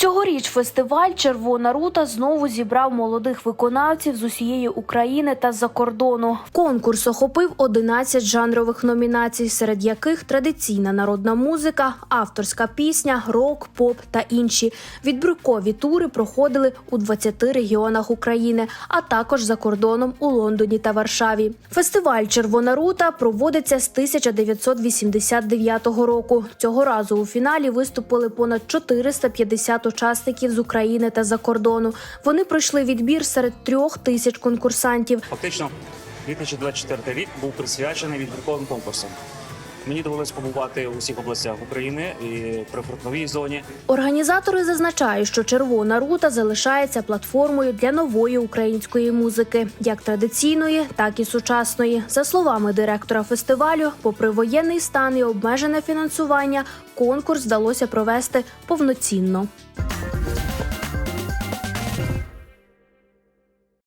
Цьогоріч фестиваль Червона рута знову зібрав молодих виконавців з усієї України та з-за кордону. Конкурс охопив 11 жанрових номінацій, серед яких традиційна народна музика, авторська пісня, рок, поп та інші. Відбіркові тури проходили у 20 регіонах України, а також за кордоном у Лондоні та Варшаві. Фестиваль Червона рута проводиться з 1989 року. Цього разу у фіналі виступили понад 450 учасників з України та за кордону. Вони пройшли відбір серед трьох тисяч конкурсантів. Фактично, 2024 рік був присвячений відбірковим конкурсам. Мені довелось побувати у всіх областях України і при фронтовій зоні. Організатори зазначають, що Червона рута залишається платформою для нової української музики, як традиційної, так і сучасної. За словами директора фестивалю, попри воєнний стан і обмежене фінансування, конкурс вдалося провести повноцінно.